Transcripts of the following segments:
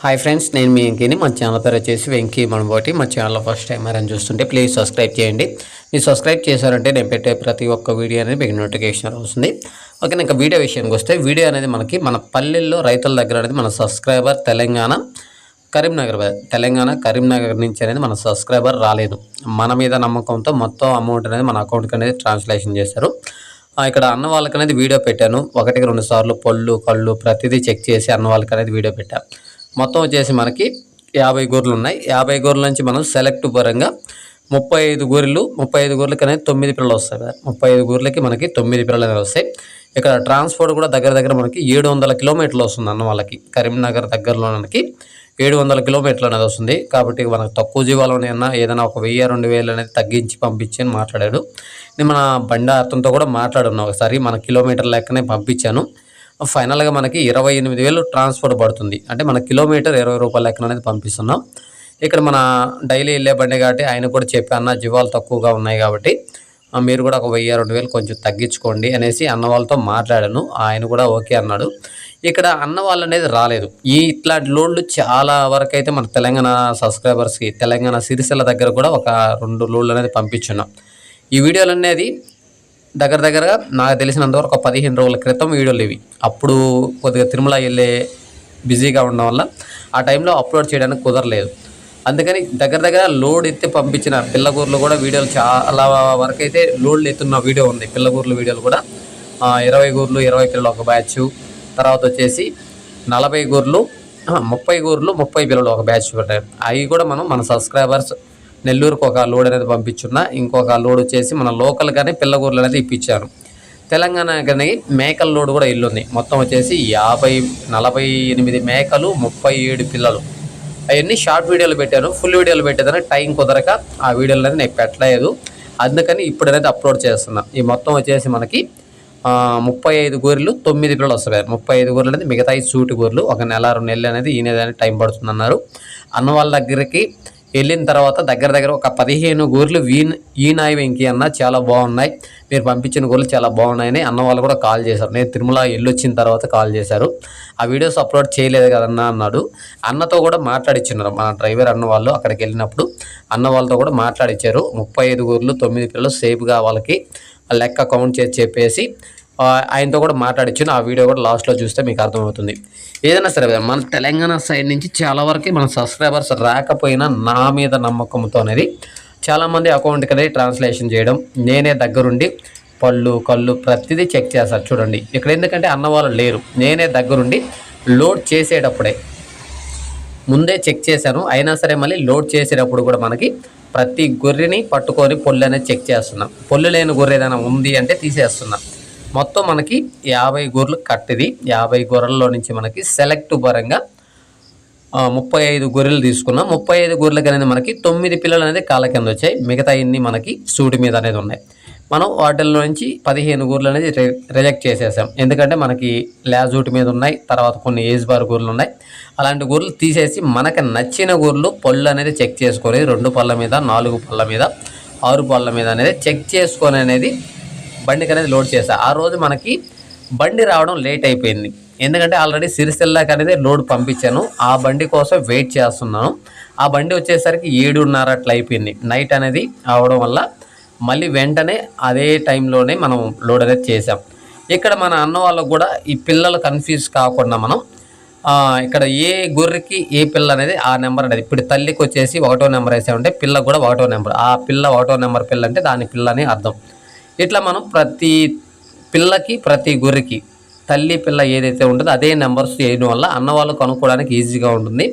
Hi friends నేను మీ వెంకీని. మా channel పేరు వచ్చేసి వెంకీ మనబోటి మా ఛానల్లో ఫస్ట్ టైం అని చూస్తుంటే ప్లీజ్ సబ్స్క్రైబ్ చేయండి. మీరు సబ్స్క్రైబ్ చేశారంటే నేను పెట్టే ప్రతి ఒక్క వీడియో అనేది మీకు నోటిఫికేషన్ వస్తుంది. ఓకే ఇంకా వీడియో విషయానికి వస్తే వీడియో అనేది మనకి మన పల్లెల్లో రైతుల దగ్గర అనేది మన సబ్స్క్రైబర్ తెలంగాణ కరీంనగర్ తెలంగాణ కరీంనగర్ నుంచి అనేది మన సబ్స్క్రైబర్ రాలేదు. మన మీద నమ్మకంతో మొత్తం అమౌంట్ అనేది మన అకౌంట్కి అనేది ట్రాన్స్లేషన్ చేశారు. ఇక్కడ అన్న వాళ్ళకి అనేది వీడియో పెట్టాను. ఒకటికి రెండు సార్లు పళ్ళు కళ్ళు ప్రతిదీ చెక్ చేసి అన్న వాళ్ళకి అనేది వీడియో పెట్టాను మొత్తం వచ్చేసి మనకి యాభై గొర్రెలు ఉన్నాయి. యాభై గొర్రెల నుంచి మనం సెలెక్ట్ పరంగా ముప్పై ఐదు గొర్రెలు ముప్పై ఐదు గొర్రెలకి అనేది తొమ్మిది పిల్లలు వస్తాయి కదా. ముప్పై ఐదు గొర్రెలకి మనకి తొమ్మిది పిల్లలు అనేవి వస్తాయి. ఇక్కడ ట్రాన్స్పోర్ట్ కూడా దగ్గర దగ్గర మనకి ఏడు వందల కిలోమీటర్లు వస్తుంది అన్న వాళ్ళకి. కరీంనగర్ దగ్గరలో మనకి ఏడు వందల కిలోమీటర్లు అనేది వస్తుంది. కాబట్టి మనకు తక్కువ జీవాలోనైనా ఏదైనా ఒక వెయ్యి రెండు వేలు అనేది తగ్గించి పంపించి అని మాట్లాడాడు. నేను మన బండి అతనితో కూడా మాట్లాడున్నాను ఒకసారి మన కిలోమీటర్ లెక్కనే పంపించాను. ఫైనల్గా మనకి ఇరవై ఎనిమిది వేలు ట్రాన్స్పోర్ట్ పడుతుంది. అంటే మన కిలోమీటర్ ఇరవై రూపాయల లెక్కన అనేది పంపిస్తున్నాం. ఇక్కడ మన డైలీ వెళ్ళే బండి కాబట్టి ఆయన కూడా చెప్పి అన్న జీవాలు తక్కువగా ఉన్నాయి కాబట్టి మీరు కూడా ఒక వెయ్యి రెండు వేలు కొంచెం తగ్గించుకోండి అనేసి అన్న వాళ్ళతో మాట్లాడాను. ఆయన కూడా ఓకే అన్నాడు. ఇక్కడ అన్న వాళ్ళు అనేది రాలేదు. ఈ ఇట్లాంటి లోడ్లు చాలా వరకు అయితే మన తెలంగాణ సబ్స్క్రైబర్స్కి తెలంగాణ సిరిసిల్ల దగ్గర కూడా ఒక రెండు లోడ్లు అనేది పంపించున్నాం. ఈ వీడియోలు అనేది దగ్గర దగ్గరగా నాకు తెలిసినంతవరకు ఒక పదిహేను రోజుల క్రితం వీడియోలు ఇవి. అప్పుడు కొద్దిగా తిరుమల వెళ్ళే బిజీగా ఉండడం వల్ల ఆ టైంలో అప్లోడ్ చేయడానికి కుదరలేదు. అందుకని దగ్గర దగ్గర లోడ్ ఎత్తి పంపించిన పిల్లగూరులో కూడా వీడియోలు చాలా వరకు అయితే లోడ్లు ఎత్తున్న వీడియో ఉంది. పిల్లగూరుల వీడియోలు కూడా ఇరవై గూర్లు ఇరవై పిల్లలు ఒక బ్యాచ్. తర్వాత వచ్చేసి నలభై గూర్లు ముప్పై గూర్లు ముప్పై పిల్లలు ఒక బ్యాచ్ పెట్టారు. అవి కూడా మనం మన సబ్స్క్రైబర్స్ నెల్లూరుకు ఒక లోడ్ అనేది పంపించున్నా ఇంకొక లోడ్ వచ్చేసి మన లోకల్గానే పిల్లగూరులు అనేది ఇప్పించారు. తెలంగాణ కానీ మేకల లోడ్ కూడా ఇల్లుంది. మొత్తం వచ్చేసి యాభై నలభై ఎనిమిది మేకలు ముప్పై ఏడు పిల్లలు. అవన్నీ షార్ట్ వీడియోలు పెట్టాను. ఫుల్ వీడియోలు పెట్టేదని టైం కుదరక ఆ వీడియోలు అనేది నేను పెట్టలేదు. అందుకని ఇప్పుడు అనేది అప్లోడ్ చేస్తున్నా. ఈ మొత్తం వచ్చేసి మనకి ముప్పై ఐదు గొర్రెలు తొమ్మిది పిల్లలు వస్తాయి ముప్పై ఐదు గొర్రెలు అనేది మిగతా సూటి గొర్రెలు ఒక నెల రెండు నెలలు అనేది ఈయనది టైం పడుతుంది అన్నారు అన్న వాళ్ళ దగ్గరికి వెళ్ళిన తర్వాత దగ్గర దగ్గర ఒక పదిహేను గోర్లు వీన్ ఈనాయి వెంకి అన్న చాలా బాగున్నాయి. మీరు పంపించిన గోర్లు చాలా బాగున్నాయని అన్న వాళ్ళు కూడా కాల్ చేశారు. నేను తిరుమల వెళ్ళి వచ్చిన తర్వాత కాల్ చేశారు. ఆ వీడియోస్ అప్లోడ్ చేయలేదు కదన్న అన్నాడు. అన్నతో కూడా మాట్లాడిచ్చున్నారు మన డ్రైవర్ అన్న వాళ్ళు అక్కడికి వెళ్ళినప్పుడు. అన్న వాళ్ళతో కూడా మాట్లాడిచ్చారు. ముప్పై ఐదు గోర్లు తొమ్మిది పిల్లలు సేఫ్గా వాళ్ళకి లెక్క కౌంట్ చేసి చెప్పేసి ఆయనతో కూడా మాట్లాడిచ్చాను ఆ వీడియో కూడా లాస్ట్లో చూస్తే మీకు అర్థమవుతుంది. ఏదైనా సరే మన తెలంగాణ సైడ్ నుంచి చాలా వరకు మన సబ్స్క్రైబర్స్ రాకపోయినా నా మీద నమ్మకంతో అనేది చాలామంది అకౌంట్కి అనేది ట్రాన్స్లేషన్ చేయడం నేనే దగ్గరుండి పళ్ళు కళ్ళు ప్రతిదీ చెక్ చేస్తారు చూడండి ఇక్కడ ఎందుకంటే అన్న వాళ్ళు లేరు. నేనే దగ్గరుండి లోడ్ చేసేటప్పుడే ముందే చెక్ చేశాను. అయినా సరే మళ్ళీ లోడ్ చేసేటప్పుడు కూడా మనకి ప్రతి గొర్రెని పట్టుకొని పొల్లు అనేది చెక్ చేస్తున్నాం. పొల్లు లేని గొర్రె ఏదైనా ఉంది అంటే తీసేస్తున్నాం. మొత్తం మనకి యాభై గొర్రెలు కట్టిది. యాభై గొర్రెల్లో నుంచి మనకి సెలెక్ట్ పరంగా ముప్పై ఐదు గొర్రెలు తీసుకున్నాం. ముప్పై ఐదు గొర్రెలకి అనేది మనకి తొమ్మిది పిల్లలు అనేది కాళ్ళ కింద వచ్చాయి. మిగతా ఇన్ని మనకి సూటి మీద అనేది ఉన్నాయి. మనం వాటిల్లో నుంచి పదిహేను గొర్రెలు అనేది రి- రిజెక్ట్ చేసేసాం. ఎందుకంటే మనకి లాజూటి మీద ఉన్నాయి. తర్వాత కొన్ని ఏజ్ బార్ గొర్రెలు ఉన్నాయి. అలాంటి గొర్రెలు తీసేసి మనకు నచ్చిన గొర్రెలు పళ్ళు అనేది చెక్ చేసుకొని రెండు పళ్ళ మీద నాలుగు పళ్ళ మీద ఆరు పళ్ళ మీద అనేది చెక్ చేసుకొని అనేది బండికి అనేది లోడ్ చేశా. ఆ రోజు మనకి బండి రావడం లేట్ అయిపోయింది. ఎందుకంటే ఆల్రెడీ సిరిసిల్లాకి అనేది లోడ్ పంపించాను. ఆ బండి కోసం వెయిట్ చేస్తున్నాను. ఆ బండి వచ్చేసరికి ఏడున్నర అట్లా అయిపోయింది. నైట్ అనేది అవడం వల్ల మళ్ళీ వెంటనే అదే టైంలోనే మనం లోడ్ అనేది చేసాం ఇక్కడ మన అన్న వాళ్ళకు కూడా ఈ పిల్లలు కన్ఫ్యూజ్ కాకుండా మనం ఇక్కడ ఏ గొర్రెకి ఏ పిల్ల అనేది ఆ నెంబర్ అనేది ఇప్పుడు తల్లికి వచ్చేసి ఒకటో నెంబర్ వేసామంటే పిల్లకు కూడా ఒకటో నెంబర్. ఆ పిల్ల ఒకటో నెంబర్ పిల్ల అంటే దాని పిల్ల అని అర్థం. ఇట్లా మనం ప్రతి పిల్లకి ప్రతి గొర్రెకి తల్లి పిల్ల ఏదైతే ఉంటుందో అదే నెంబర్స్ చేయడం వల్ల అన్న వాళ్ళు కనుక్కోవడానికి ఈజీగా ఉంటుంది.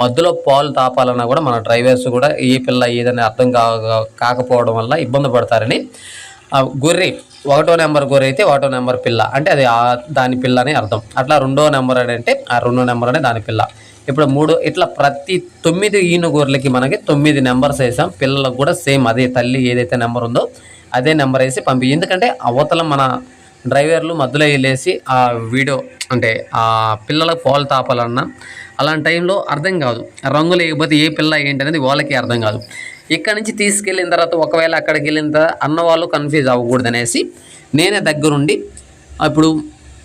మధ్యలో పాలు తాపాలన్నా కూడా మన డ్రైవర్స్ కూడా ఏ పిల్ల ఏదని అర్థం కా కాకపోవడం వల్ల ఇబ్బంది పడతారని. ఆ గొర్రె ఒకటో నెంబర్ గొర్రె అయితే ఒకటో నెంబర్ పిల్ల. అంటే అది దాని పిల్ల అని అర్థం. అట్లా రెండో నెంబర్ అని అంటే ఆ రెండో నెంబర్ అనే దాని పిల్ల. ఇప్పుడు మూడు ఇట్లా ప్రతి తొమ్మిది ఈను గొర్రెలకి మనకి తొమ్మిది నెంబర్స్ వేసాం. పిల్లలకు కూడా సేమ్ అదే తల్లి ఏదైతే నెంబర్ ఉందో అదే నెంబర్ వేసి పంపి. ఎందుకంటే అవతల మన డ్రైవర్లు మధ్యలో వెళ్ళేసి ఆ వీడియో అంటే ఆ పిల్లలకు పాలు తాపాలన్నా అలాంటి టైంలో అర్థం కాదు. రంగు లేకపోతే ఏ పిల్ల ఏంటి అనేది వాళ్ళకి అర్థం కాదు. ఇక్కడ నుంచి తీసుకెళ్ళిన తర్వాత ఒకవేళ అక్కడికి వెళ్ళిన తర్వాత అన్న వాళ్ళు కన్ఫ్యూజ్ అవ్వకూడదు అనేసి నేనే దగ్గరుండి ఇప్పుడు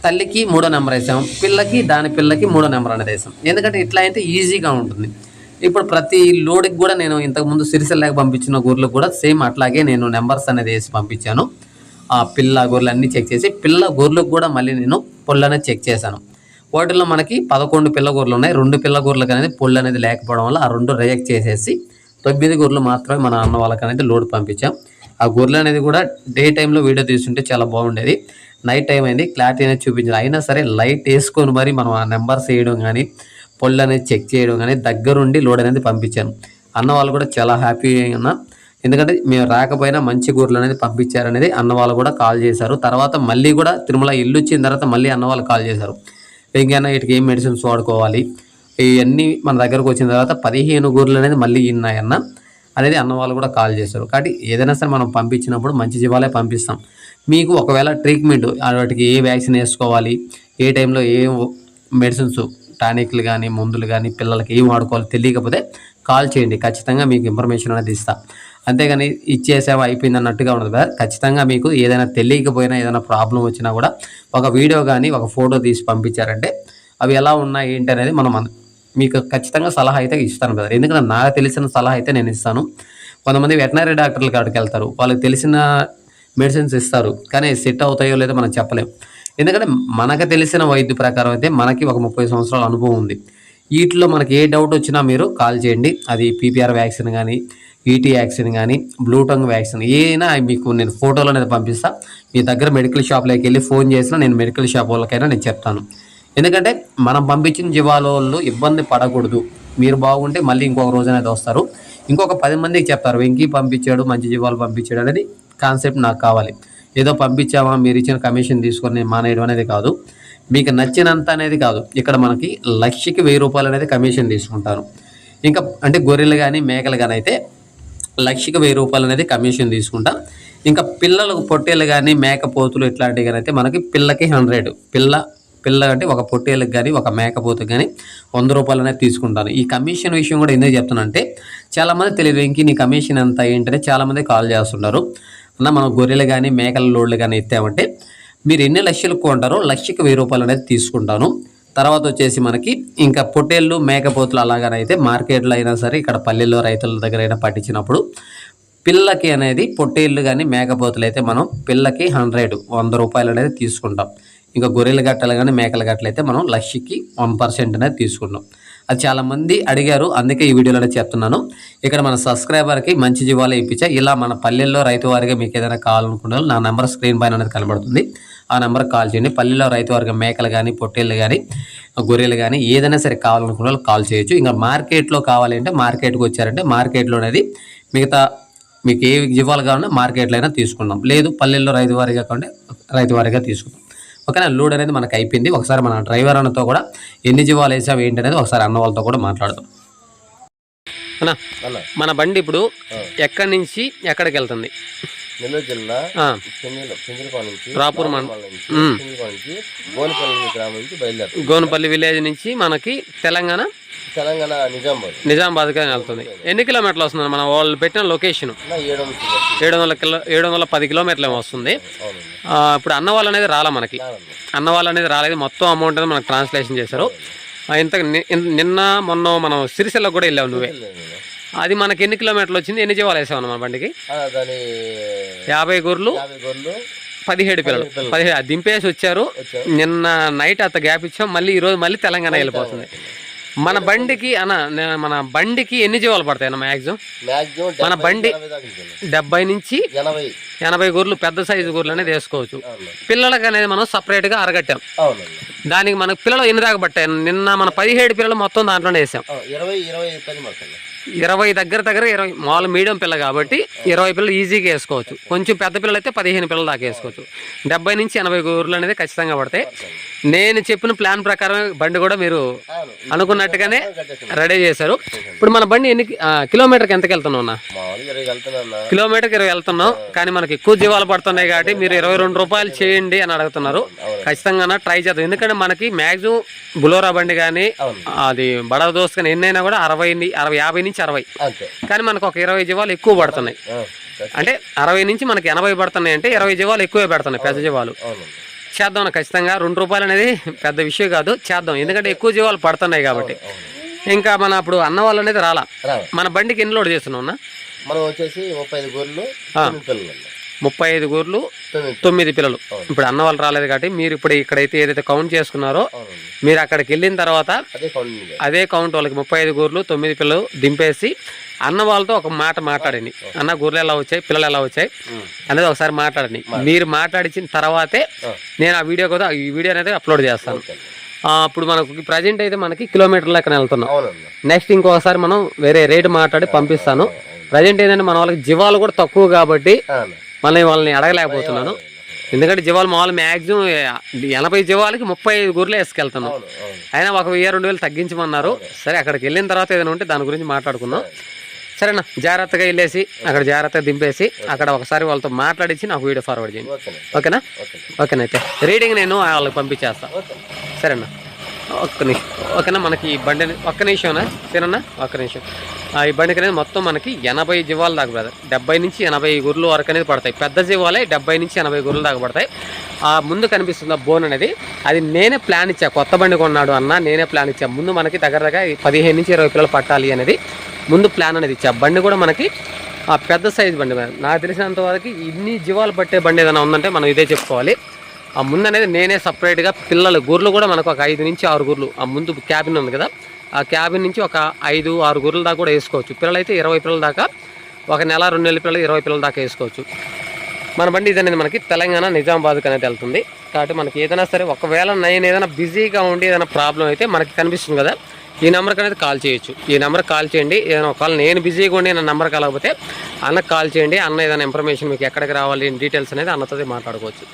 తల్లికి మూడో నెంబర్ వేసాం. పిల్లకి దాని పిల్లకి మూడో నెంబర్ అనేది వేసాం. ఎందుకంటే ఇట్లా అయితే ఈజీగా ఉంటుంది. ఇప్పుడు ప్రతి లోడ్కి కూడా నేను ఇంతకుముందు సిరిసిల్లాకి పంపించిన గొర్రెలకు కూడా సేమ్ అట్లాగే నేను నెంబర్స్ అనేది వేసి పంపించాను. ఆ పిల్ల గొర్రెలు అన్నీ చెక్ చేసి పిల్ల గొర్రెలకు కూడా మళ్ళీ నేను పొల్లు అనేది చెక్ చేశాను. వాటిలో మనకి పదకొండు పిల్ల గొర్రెలు ఉన్నాయి. రెండు పిల్ల గొర్రెలకు అనేది పొల్లు అనేది లేకపోవడం వల్ల ఆ రెండు రిజెక్ట్ చేసేసి తొమ్మిది గొర్రెలు మాత్రమే మన అన్న వాళ్ళకి అనేది లోడ్ పంపించాం. ఆ గొర్రెలు అనేది కూడా డే టైంలో వీడియో తీసుంటే చాలా బాగుండేది. నైట్ టైం అయింది. క్లారిటీ అనేది చూపించాలి అయినా సరే లైట్ వేసుకొని మరి మనం ఆ నెంబర్స్ వేయడం కానీ పొళ్ళు అనేది చెక్ చేయడం కానీ దగ్గరుండి లోడ్ అనేది పంపించాను. అన్న వాళ్ళు కూడా చాలా హ్యాపీ ఉన్నా. ఎందుకంటే మేము రాకపోయినా మంచి గూర్లు అనేది పంపించారనేది అన్న వాళ్ళు కూడా కాల్ చేశారు. తర్వాత మళ్ళీ కూడా తిరుమల ఇల్లు వచ్చిన తర్వాత మళ్ళీ అన్న వాళ్ళు కాల్ చేశారు. ఇంకైనా వీటికి ఏం మెడిసిన్స్ వాడుకోవాలి? ఇవన్నీ మన దగ్గరకు వచ్చిన తర్వాత పదిహేను గొర్రెలు అనేది మళ్ళీ ఉన్నాయన్న అనేది అన్న వాళ్ళు కూడా కాల్ చేశారు. కాబట్టి ఏదైనా సరే మనం పంపించినప్పుడు మంచి జీవాలే పంపిస్తాం. మీకు ఒకవేళ ట్రీట్మెంట్ వాటికి ఏ వ్యాక్సిన్ వేసుకోవాలి? ఏ టైంలో ఏ మెడిసిన్స్ టానిక్లు కానీ మందులు కానీ పిల్లలకి ఏం వాడుకోవాలి తెలియకపోతే కాల్ చేయండి. ఖచ్చితంగా మీకు ఇన్ఫర్మేషన్ అనేది ఇస్తా. అంతేగాని ఇచ్చేసేవ అయిపోయింది అన్నట్టుగా ఉండదు కదా. ఖచ్చితంగా మీకు ఏదైనా తెలియకపోయినా ఏదైనా ప్రాబ్లం వచ్చినా కూడా ఒక వీడియో కానీ ఒక ఫోటో తీసి పంపించారంటే అవి ఎలా ఉన్నాయి ఏంటి అనేది మనం మీకు ఖచ్చితంగా సలహా అయితే ఇస్తాను బ్రదర్. ఎందుకంటే నాకు తెలిసిన సలహా అయితే నేను ఇస్తాను. కొంతమంది వెటనరీ డాక్టర్ల కాడికి వెళ్తారు. వాళ్ళకి తెలిసిన మెడిసిన్స్ ఇస్తారు. కానీ సెట్ అవుతాయో లేదో మనం చెప్పలేం. ఎందుకంటే మనకు తెలిసిన వైద్య ప్రకారం అయితే మనకి ఒక ముప్పై సంవత్సరాల అనుభవం ఉంది. వీటిలో మనకి ఏ డౌట్ వచ్చినా మీరు కాల్ చేయండి. అది పీపీఆర్ వ్యాక్సిన్ కానీ ఈటీ వ్యాక్సిన్ కానీ బ్లూటంగ్ వ్యాక్సిన్ ఏదైనా మీకు నేను ఫోటోలు అనేది పంపిస్తా. మీ దగ్గర మెడికల్ షాప్లోకి వెళ్ళి ఫోన్ చేసినా నేను మెడికల్ షాప్ వాళ్ళకైనా నేను చెప్తాను. ఎందుకంటే మనం పంపించిన జీవాల వాళ్ళు ఇబ్బంది పడకూడదు. మీరు బాగుంటే మళ్ళీ ఇంకొక రోజు అనేది వస్తారు. ఇంకొక పది మందికి చెప్తారు వెంకీ పంపించాడు మంచి జీవాలు పంపించాడు అనేది కాన్సెప్ట్ నాకు కావాలి. ఏదో పంపించామా మీరు ఇచ్చిన కమిషన్ తీసుకొని మానేయడం అనేది కాదు. మీకు నచ్చినంత అనేది కాదు. ఇక్కడ మనకి లక్షకి వెయ్యి రూపాయలు అనేది కమిషన్ తీసుకుంటారు. ఇంకా అంటే గొర్రెలు కానీ మేకలు కానీ అయితే లక్షకి వెయ్యి రూపాయలు అనేది కమిషన్ తీసుకుంటాం ఇంకా పిల్లలకు పొట్టేలు కానీ మేకపోతులు ఇట్లాంటివి కానీ అయితే మనకి పిల్లకి హండ్రెడ్. పిల్ల పిల్ల అంటే ఒక పొట్టేలకు కానీ ఒక మేకపోతకు కానీ వంద రూపాయలు అనేది తీసుకుంటాను ఈ కమిషన్ విషయం కూడా ఎందుకు చెప్తానంటే చాలామంది తెలియదు ఇంక నీ కమిషన్ ఎంత ఏంటనే చాలామంది కాల్ చేస్తుంటారు. అన్న మనం గొర్రెలు కానీ మేకల లోడ్లు కానీ ఎత్తామంటే మీరు ఎన్ని లక్షలు కొంటారో లక్షకి వెయ్యి రూపాయలు అనేది తీసుకుంటాను. తర్వాత వచ్చేసి మనకి ఇంకా పొట్టేళ్ళు మేకపోతులు అలాగనైతే మార్కెట్లో అయినా సరే ఇక్కడ పల్లెల్లో రైతుల దగ్గర అయినా పట్టించినప్పుడు పిల్లకి అనేది పొట్టేళ్ళు కానీ మేకపోతులు అయితే మనం పిల్లకి హండ్రెడ్ వంద రూపాయలు అనేది తీసుకుంటాం. ఇంకా గొర్రెల గట్టలు కానీ మేకల గట్టలు అయితే మనం లక్షకి వన్ పర్సెంట్ అనేది తీసుకుంటాం. అది చాలా మంది అడిగారు అందుకే ఈ వీడియోలో చెప్తున్నాను. ఇక్కడ మన సబ్స్క్రైబర్కి మంచి జీవాలు ఇప్పించా. ఇలా మన పల్లెల్లో రైతు వారిగా మీకు ఏదైనా కావాలనుకున్న నా నెంబర్ స్క్రీన్ పైన అనేది కనబడుతుంది. ఆ నెంబర్కి కాల్ చేయండి. పల్లెల్లో రైతు వారిగా మేకలు కానీ పొట్టేళ్ళు కానీ గొర్రెలు కానీ ఏదైనా సరే కావాలనుకున్న కాల్ చేయొచ్చు. ఇంకా మార్కెట్లో కావాలంటే మార్కెట్కి వచ్చారంటే మార్కెట్లో అనేది మిగతా మీకు ఏ జీవాలు కావాలన్నా మార్కెట్లో అయినా తీసుకుందాం. లేదు పల్లెల్లో రైతు వారిగా కావాలంటే రైతు వారిగా తీసుకుందాం. ఓకేనా? లోడ్ అనేది మనకు అయిపోయింది. ఒకసారి మన డ్రైవర్ అన్నతో కూడా ఎన్ని జీవాలు వేసాం ఏంటి అనేది ఒకసారి అన్న వాళ్ళతో కూడా మాట్లాడదాం. మన బండి ఇప్పుడు ఎక్కడి నుంచి ఎక్కడికి వెళ్తుంది? నెల్లూరు జిల్లా రాపూర్ నుంచి గోనపల్లి గ్రామం నుంచి బయలుదేరుతాం. గోనపల్లి విలేజ్ నుంచి మనకి తెలంగాణ తెలంగాణ నిజామాబాద్. నిజామాబాద్గా వెళ్తుంది. ఎన్ని కిలోమీటర్లు వస్తుంది? మన వాళ్ళు పెట్టిన లొకేషన్. ఏడు వందల కిలో ఏడు వందల పది కిలోమీటర్లు ఏమో వస్తుంది. ఇప్పుడు అన్న వాళ్ళు అనేది రాలా మనకి? రానండి. అన్న వాళ్ళు అనేది రాలేదు. మొత్తం అమౌంట్ అనేది మనకు ట్రాన్స్లేషన్ చేశారు. ఇంత నిన్న మొన్న మనం సిరిసిల్లకు కూడా వెళ్ళావు నువ్వే. అది మనకి ఎన్ని కిలోమీటర్లు వచ్చింది? ఎన్ని జీవాలు వేసావు మన బండికి? యాభై గొర్రెలు పదిహేడు పిల్లలు. పదిహేడు దింపేసి వచ్చారు. నిన్న నైట్ అంత గ్యాప్ ఇచ్చాం. మళ్ళీ ఈ రోజు మళ్ళీ తెలంగాణ వెళ్ళిపోతుంది. మన బండికి అన్న మన బండికి ఎన్ని జీవాలు పడతాయి అన్న మ్యాక్సిమం మన బండి. డెబ్బై నుంచి ఎనభై. గొర్రెలు పెద్ద సైజు గొర్రెలు అనేది వేసుకోవచ్చు. పిల్లలకి అనేది మనం సపరేట్గా అరగట్టాం. దానికి మనకు పిల్లలు ఎన్ని దాకా పట్టాయి? నిన్న మన పదిహేడు పిల్లలు మొత్తం దాంట్లోనే వేసాం. ఇరవై దగ్గర దగ్గర ఇరవై మామూలు మీడియం పిల్ల కాబట్టి ఇరవై పిల్లలు ఈజీగా వేసుకోవచ్చు. కొంచెం పెద్ద పిల్లలు అయితే పదిహేను పిల్లలు దాకా వేసుకోవచ్చు. డెబ్బై నుంచి ఎనభై గొర్రెలు అనేది ఖచ్చితంగా పడతాయి. నేను చెప్పిన ప్లాన్ ప్రకారం బండి కూడా మీరు అనుకున్నట్టుగానే రెడీ చేశారు. ఇప్పుడు మన బండి ఎన్ని కిలోమీటర్కి ఎంతకి వెళ్తున్నాం కిలోమీటర్కి ఇరవై వెళ్తున్నాం కానీ మనకి ఎక్కువ జీవాలు పడుతున్నాయి కాబట్టి మీరు ఇరవై రెండు రూపాయలు చేయండి అని అడుగుతున్నారు. ఖచ్చితంగా ట్రై చేద్దాం. ఎందుకంటే మనకి మ్యాక్సిమం బులోరా బండి కానీ అది బడా దోస్త్ కానీ ఎన్నైనా కూడా అరవై అరవై యాభై నుంచి అరవై. అంతే. కానీ మనకు ఒక ఇరవై జీవాలు ఎక్కువ పడుతున్నాయి. అంటే అరవై నుంచి మనకి ఎనభై పడుతున్నాయి అంటే ఇరవై జీవాలు ఎక్కువే పెడుతున్నాయి పెద్ద జీవాలు. చేద్దాం ఖచ్చితంగా రెండు రూపాయలు అనేది పెద్ద విషయం కాదు చేద్దాం. ఎందుకంటే ఎక్కువ జీవాలు పడుతున్నాయి కాబట్టి. ఇంకా మన అప్పుడు అన్న వాళ్ళు అనేది రాలా. మన బండికి ఎన్ని లోడ్ చేస్తున్నాం మనం వచ్చేసి ముప్పై ఐదు గొర్రెలు ముప్పై ఐదు గూర్లు తొమ్మిది. పిల్లలు. ఇప్పుడు అన్న వాళ్ళు రాలేదు కాబట్టి మీరు ఇప్పుడు ఇక్కడైతే ఏదైతే కౌంట్ చేసుకున్నారో మీరు అక్కడికి వెళ్ళిన తర్వాత అదే కౌంట్ వాళ్ళకి ముప్పై ఐదు గూర్లు తొమ్మిది పిల్లలు దింపేసి అన్న వాళ్ళతో ఒక మాట మాట్లాడండి. అన్న గొర్రెలు ఎలా వచ్చాయి పిల్లలు ఎలా వచ్చాయి అనేది ఒకసారి మాట్లాడండి. మీరు మాట్లాడించిన తర్వాతే నేను ఆ వీడియో కూడా ఈ వీడియో అనేది అప్లోడ్ చేస్తాను. ఇప్పుడు మనకు ప్రజెంట్ అయితే మనకి కిలోమీటర్ లెక్కన వెళ్తున్నాం. నెక్స్ట్ ఇంకోసారి మనం వేరే రేట్ మాట్లాడి పంపిస్తాను. ప్రజెంట్ ఏంటంటే మన వాళ్ళకి జీవాలు కూడా తక్కువ కాబట్టి. మళ్ళీ వాళ్ళని అడగలేకపోతున్నాను. ఎందుకంటే జీవాలు మామూలు మ్యాక్సిమం ఎనభై జీవాలకి ముప్పై ఐదు గొర్రెలు వేసుకెళ్తున్నాం అయినా ఒక వెయ్యి రెండు వేలు తగ్గించమన్నారు. సరే అక్కడికి వెళ్ళిన తర్వాత ఏదైనా ఉంటే దాని గురించి మాట్లాడుకుందాం. సరేనా? జాగ్రత్తగా వెళ్ళేసి అక్కడ జాగ్రత్తగా దింపేసి అక్కడ ఒకసారి వాళ్ళతో మాట్లాడించి నాకు వీడియో ఫార్వర్డ్ చేయండి. ఓకేనా ఓకేనా? ఓకే ఓకేనా అయితే రీడింగ్ నేను వాళ్ళకి పంపించేస్తా. ఓకే. సరేనా? ఒక్క నిమిషం ఓకేనా మనకి ఈ బండి ఒక్క నిమిషంనా సరేనా? ఒక్క నిమిషం. ఆ, ఈ బండికి అనేది మొత్తం మనకి ఎనభై జీవాలు దాకా బ్రదర్ డెబ్బై నుంచి ఎనభై గుర్రలు వరకు అనేది పడతాయి. పెద్ద జీవాలే డెబ్బై నుంచి ఎనభై గుర్రలు దాకా పడతాయి. ఆ ముందు కనిపిస్తున్న బోన్ అనేది అది నేనే ప్లాన్ ఇచ్చా. కొత్త బండి కొన్నాడు అన్న నేనే ప్లాన్ ఇచ్చా. ముందు మనకి దగ్గర దగ్గర పదిహేను నుంచి ఇరవై పిల్లలు పట్టాలి అనేది ముందు ప్లాన్ అనేది ఇచ్చా. బండి కూడా మనకి ఆ పెద్ద సైజు బండి. నాకు తెలిసినంత వరకు ఇన్ని జీవాలు పట్టే బండి ఏదైనా ఉందంటే మనం ఇదే చెప్పుకోవాలి. ఆ ముందు అనేది నేనే సపరేట్గా పిల్లలు గుర్రలు కూడా మనకు ఒక ఐదు నుంచి ఆరు గుర్రెలు. ఆ ముందు క్యాబిన్ ఉంది కదా ఆ క్యాబిన్ నుంచి ఒక ఐదు ఆరు గుర్రల దాకా కూడా వేసుకోవచ్చు. పిల్లలు అయితే ఇరవై పిల్లల దాకా ఒక నెల రెండు నెలల పిల్లలు ఇరవై పిల్లల దాకా వేసుకోవచ్చు. మన బండి ఇది అనేది మనకి తెలంగాణ నిజామాబాద్కి అనేది వెళ్తుంది. కాబట్టి మనకి ఏదైనా సరే ఒకవేళ నేను ఏదైనా బిజీగా ఉండి ఏదైనా ప్రాబ్లం అయితే మనకి కనిపిస్తుంది కదా ఈ నెంబర్కి అనేది కాల్ చేయొచ్చు. ఈ నెంబర్కి కాల్ చేయండి. ఏదైనా ఒకవేళ నేను బిజీగా ఉండి నా నెంబర్ కలగకపోతే అన్నకు కాల్ చేయండి. అన్న ఏదైనా ఇన్ఫర్మేషన్ మీకు ఎక్కడికి రావాలి డీటెయిల్స్ అనేది అన్నతో మాట్లాడుకోవచ్చు.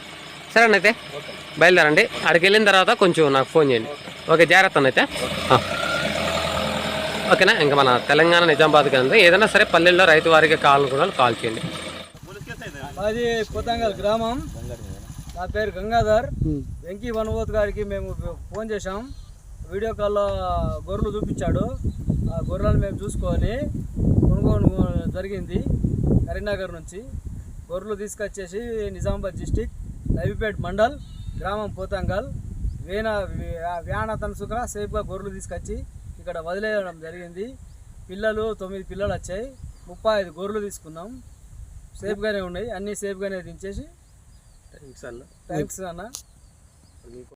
సరే అయితే బయలుదేరండి. అక్కడికి వెళ్ళిన తర్వాత కొంచెం నాకు ఫోన్ చేయండి. ఓకే జాగ్రత్త ఆ. ఓకేనా? ఇంకా మన తెలంగాణ నిజామాబాద్కి అంది ఏదైనా సరే పల్లెల్లో రైతు వారికి కావాలనుకున్న వాళ్ళు కాల్ చేయండి. మాది కొత్తంగల్ గ్రామం. నా పేరు గంగాధర్. వెంకీ వనబోత్ గారికి మేము ఫోన్ చేశాం. వీడియో కాల్లో గొర్రెలు చూపించాడు. ఆ గొర్రెలను మేము చూసుకొని కొనుగోలు జరిగింది కరీంనగర్ నుంచి. గొర్రెలు తీసుకొచ్చేసి నిజామాబాద్ డిస్టిక్ నవీపేట్ మండల్ గ్రామం పోతంగల్ వేణ వ్యాన తనసుగా సేఫ్గా గొర్రెలు తీసుకొచ్చి ఇక్కడ వదిలేయడం జరిగింది. పిల్లలు తొమ్మిది పిల్లలు వచ్చాయి. ముప్పై ఐదు గొర్రెలు తీసుకున్నాం. సేఫ్గానే ఉన్నాయి. అన్నీ సేఫ్గానే దించేసి థ్యాంక్స్ అన్న.